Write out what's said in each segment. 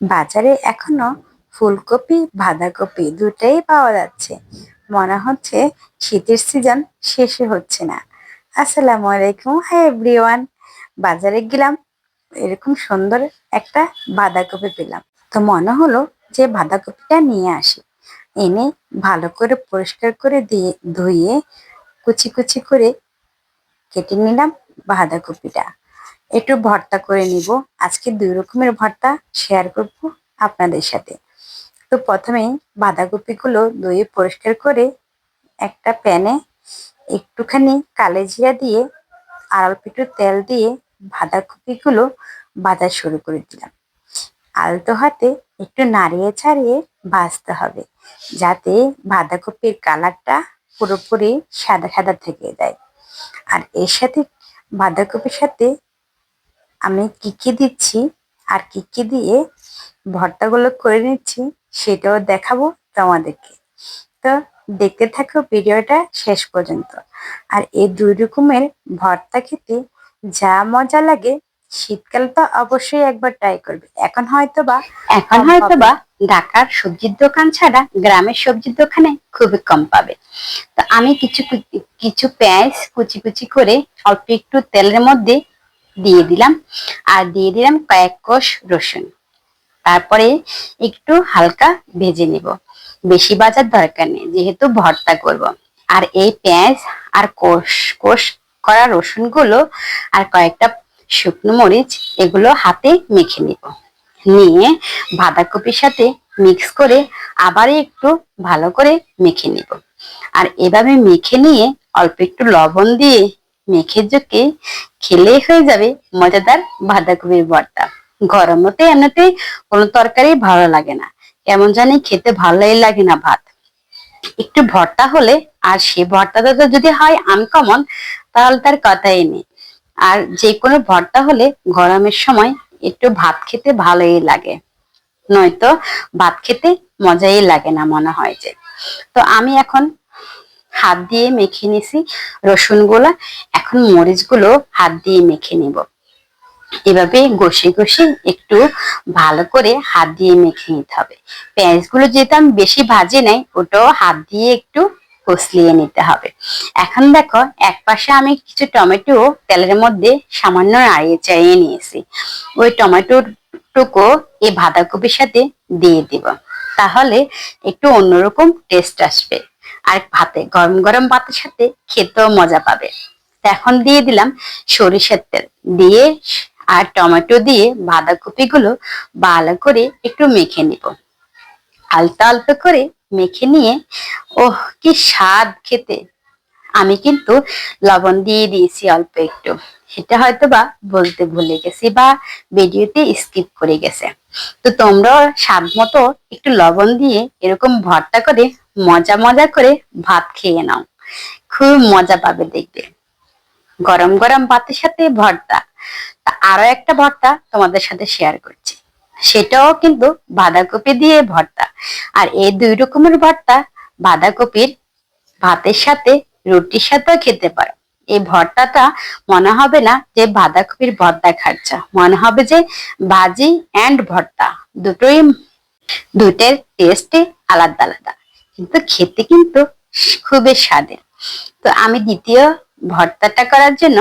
বাজারে এখনও ফুলকপি, বাঁধাকপি দুটাই পাওয়া যাচ্ছে। মনে হচ্ছে শীতের সিজন শেষে হচ্ছে না। আসসালামু আলাইকুম হাই এভরিওয়ান বাজারে গেলাম, এরকম সুন্দর একটা বাঁধাকপি পেলাম। তো মনে হলো যে বাঁধাকপিটা নিয়ে আসি। এনে ভালো করে পরিষ্কার করে দিয়ে ধুয়ে কুচি কুচি করে কেটে নিলাম বাঁধাকপিটা। একটু ভর্তা করে নিব। আজকে দুই রকমের ভর্তা শেয়ার করব আপনাদের সাথে। তো প্রথমে বাঁধাকপিগুলো দইয়ে পরিষ্কার করে একটা প্যানে একটুখানি কালো জিরা দিয়ে আর অল্প একটু তেল দিয়ে বাঁধাকপিগুলো ভাজা শুরু করে দিলাম। আলতো হাতে একটু নাড়িয়ে ছাড়িয়ে ভাজতে হবে যাতে বাঁধাকপির কালারটা পুরোপুরি সাদা সাদা থেকে যায়। আর এর সাথে বাঁধাকপির সাথে আমি কি কি দিচ্ছি আর কি কি দিয়ে ভর্তাগুলো করে নিচ্ছি সেটাও দেখাবো তোমাদেরকে। তো দেখতে থাকো ভিডিওটা শেষ পর্যন্ত। আর এই দুই রকমের ভর্তা খেতে যা মজা লাগে শীতকাল তো অবশ্যই একবার ট্রাই করবে। এখন হয়তো বা এখন হয়তো বা ঢাকার সবজির দোকান ছাড়া গ্রামের সবজির দোকানে খুবই কম পাবে। তো আমি কিছু কিছু পেঁয়াজ কুচি কুচি করে অল্প একটু তেলের মধ্যে দিয়ে দিলাম। আর দিয়ে দিলাম কয়েক কোষ রসুন। তারপরে একটু হালকা ভেজে নেব। বেশি বাজার দরকার নেই, যেহেতু ভর্তা করব। আর এই পেঁয়াজ আর কোষ কোষ করা রসুনগুলো আর কয়েকটা শুকনো মরিচ, এগুলো হাতে মেখে নিব। নিয়ে বাঁধাকপির সাথে মিক্স করে আবার একটু ভালো করে মেখে নিব। আর এভাবে মেখে নিয়ে অল্প একটু লবণ দিয়ে মেখে জোকে খেলেই হয়ে যাবে মজাদার বাঁধাকপির ভর্তা। গরমতে এমনিতে কোনো তরকারি ভালো লাগে না। কেমন জানি খেতে ভালোই লাগে না ভাত। একটু ভর্তা হলে আর সে ভর্তাটা যদি হয় আনকমন তাহলে তার কথাই নেই। আর যে কোনো ভর্তা হলে গরমের সময় একটু ভাত খেতে ভালোই লাগে। নয়তো ভাত খেতে মজাই লাগে না মনে হয় যে। তো আমি এখন হাত দিয়ে মেখে নিছি রসুনগুলা এখন মরিচগুলো হাত দিয়ে মেখে নিব। এভাবে ঘষে ঘষে একটু ভালো করে হাত দিয়ে মেখে নিতে হবে। পেঁয়াজগুলো যেহেতু আমি বেশি ভাজি নাই, ওটাও হাত দিয়ে একটু কষলিয়ে নিতে হবে। এখন দেখো, এক পাশে আমি কিছু টমেটো তেলের মধ্যে সামান্য নাড়িয়ে চাড়িয়ে নিয়েছি। ওই টমেটো টুকু এই বাঁধাকপির সাথে দিয়ে দিব। তাহলে একটু অন্যরকম টেস্ট আসবে। আর ভাতে, গরম গরম ভাতের সাথে খেতেও মজা পাবে। এখন দিয়ে দিলাম সরিষার তেল। দিয়ে আর টমেটো দিয়ে বাঁধাকপি গুলো ভালো করে একটু মেখে নিব। আলতো আলতো করে মেখে নিয়ে, ওহ, কি স্বাদ খেতে। আমি কিন্তু লবণ দিয়ে দিয়েছি অল্প একটু। সেটা হয়তো বা বলতে ভুলে গেছি বা ভিডিওতে স্কিপ করে গেছে। তো তোমরাও স্বাদ মতো একটু লবণ দিয়ে এরকম ভর্তা করে মজা মজা করে ভাত খেয়ে নাও। খুব মজা পাবে দেখবে। গরম গরম ভাতের সাথে ভর্তা। তা আরও একটা ভর্তা তোমাদের সাথে শেয়ার করছি। সেটাও কিন্তু বাঁধাকপি দিয়ে ভর্তা। আর এই দুই রকমের ভর্তা বাঁধাকপির ভাতের সাথে রুটির সাথেও খেতে পারো। এই ভর্তাটা মনে হবে না যে বাঁধাকপির ভর্তা খাচ্ছ। মনে হবে যে ভাজি অ্যান্ড ভর্তা। দুটোই দুটের টেস্টে আলাদা আলাদা। কিন্তু খেতে কিন্তু খুবই স্বাদের। তো আমি দ্বিতীয় ভর্তাটা করার জন্য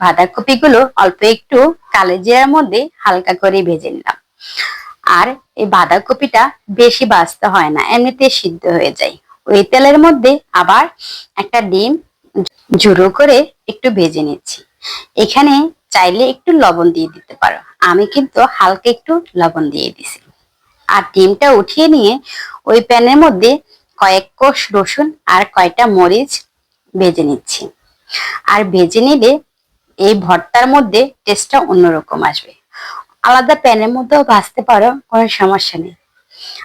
বাঁধাকপিগুলো অল্প একটু কালো জিরার মধ্যে হালকা করে ভেজে নিলাম। আর এই বাঁধাকপিটা বেশি বাঁচতে হয় না এমনিতে সিদ্ধ হয়ে যায়। ওই তেলের মধ্যে আবার একটা ডিম জুড়ো করে একটু ভেজে নিচ্ছি। এখানে চাইলে একটু লবণ দিয়ে দিতে পারো। আমি কিন্তু হালকা একটু লবণ দিয়ে দিছি। আর ডিমটা উঠিয়ে নিয়ে ওই প্যানের মধ্যে কয়েক কোষ রসুন আর কয়টা মরিচ ভেজে নিচ্ছি। আর ভেজে নিলে এই ভর্তার মধ্যে টেস্টটা অন্যরকম আসবে। আলাদা প্যানের মধ্যেও ভাজতে পারো, কোনো সমস্যা নেই।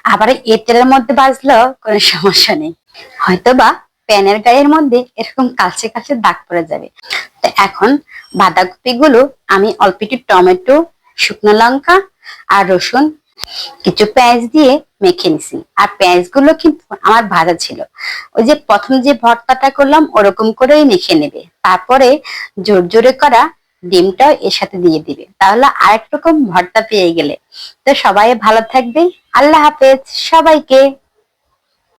আবার এই তেলের মধ্যে ভাজলেও কোনো সমস্যা নেই। হয়তো বা প্যানের গায়ের মধ্যে এরকম কালচে কালচে দাগ পড়ে যাবে। তো এখন বাঁধাকপি গুলো আমি অল্প একটু টমেটো, শুকনো লঙ্কা আর রসুন কিছু পেঁয়াজ দিয়ে মেখে নিছি। আর পেঁয়াজগুলো কিন্তু আমার ভাজা ছিল। ওই যে প্রথম যে ভর্তাটা করলাম, ওরকম করেই মেখে নেবে। তারপরে জোর জোরে করা ডিমটাও এর সাথে দিয়ে দিবে। তাহলে আরেক রকম ভর্তা পেয়ে গেলে। তো সবাই ভালো থাকবে আল্লাহ হাফেজ। সবাইকে